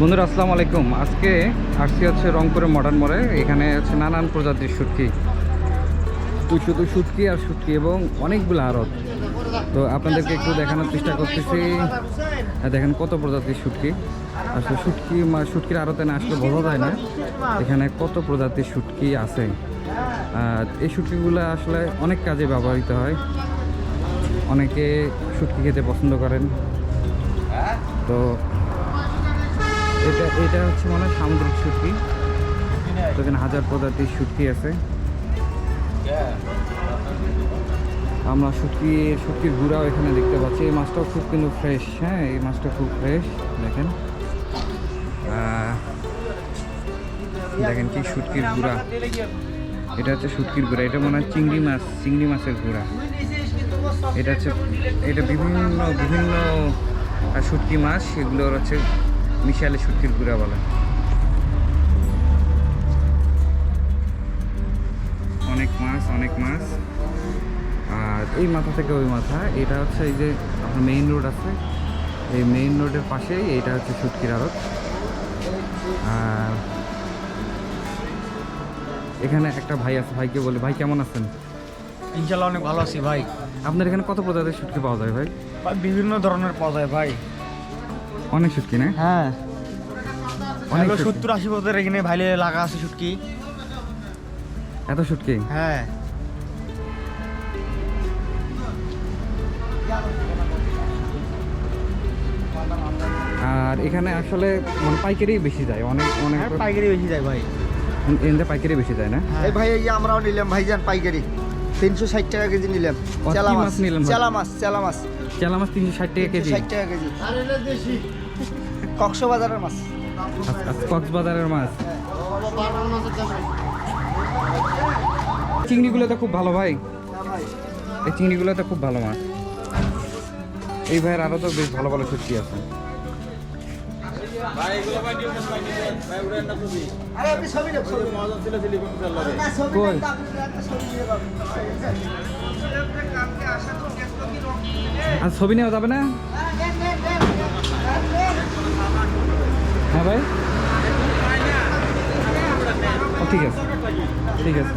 বন্ধুরা, আসসালামু আলাইকুম। আজকে আসছি হচ্ছে রংপুরের মডার্ন মোড়ে। এখানে হচ্ছে নানান প্রজাতির শুটকি। শুধু শুটকি আর শুটকি এবং অনেকগুলো আড়ত। তো আপনাদেরকে একটু দেখানোর চেষ্টা করতেছি। আর দেখেন কত প্রজাতির শুটকি। আসলে শুটকি শুটকির আড়তে না আসলে বোঝা যায় না এখানে কত প্রজাতির শুটকি আছে। আর এই শুটকিগুলো আসলে অনেক কাজে ব্যবহৃত হয়। অনেকে শুটকি খেতে পছন্দ করেন। তো এটা এটা হচ্ছে মনে হয় সামুদ্রিক শুটকি তো এখানে হাজার প্রজাতির শুটকি আছে। আমরা শুটকি শুটকির গুঁড়াও এখানে দেখতে পাচ্ছি। এই মাছটাও খুব কিন্তু ফ্রেশ হ্যাঁ? এই মাছটা খুব ফ্রেশ দেখেন। দেখেন কি শুটকির গুঁড়া। এটা হচ্ছে শুটকির গুঁড়া। এটা মনে হয় চিংড়ি মাছ, চিংড়ি মাছের গুঁড়া। এটা হচ্ছে, এটা বিভিন্ন বিভিন্ন শুটকি মাছ। সেগুলোর হচ্ছে মিশালে শুটকির গুঁড়া বলে। অনেক মাছ অনেক মাছ। আর এই মাথা থেকে ওই মাথা এটা হচ্ছে এই যে আপনার মেইন রোড আছে। এই মেইন রোডের পাশেই এটা হচ্ছে শুটকির আড়ত। আর এখানে একটা ভাই আছে ভাইকে বলে ভাই কেমন আছেন? ইনশাল্লাহ অনেক ভালো আছি ভাই। আপনার এখানে কত প্রজাতির শুটকি পাওয়া যায় ভাই? ভাই, বিভিন্ন ধরনের পাওয়া যায় ভাই। অনেক শুটকি না? হ্যাঁ। অনেক শুটকি। সত্তর আশি বছর এখানে ভাইলে লাগা আছে শুটকি এত শুটকি হ্যাঁ। আর এখানে আসলে মানে পাইকারি বেশি যায় অনেক অনেক হ্যাঁ, পাইকারি বেশি যায় ভাই। এখানে পাইকারি বেশি যায় না? হ্যাঁ। এই ভাই এই যে আমরাও নিলাম ভাইজান পাইকারি। তিনশো ষাট টাকা কেজি নিলাম। কি চেলা মাছ। মাছ নিলেন ভাই? চেলা মাছ চেলা মাছ। চেলা মাছ তিনশো ষাট টাকা কেজি। ষাট টাকা কেজি। কক্সবাজারের মাছ। আচ্ছা, আচ্ছা, কক্সবাজারের মাছ। চিংড়িগুলো তো খুব ভালো ভাই। এই চিংড়িগুলো তো খুব ভালো মাছ। এই ভাইয়ের আরও তো বেশ ভালো ভালো সত্যি আছে। আরে ছবি নেওয়া যাবে না? হ্যাঁ ভাই। ঠিক আছে। ঠিক আছে।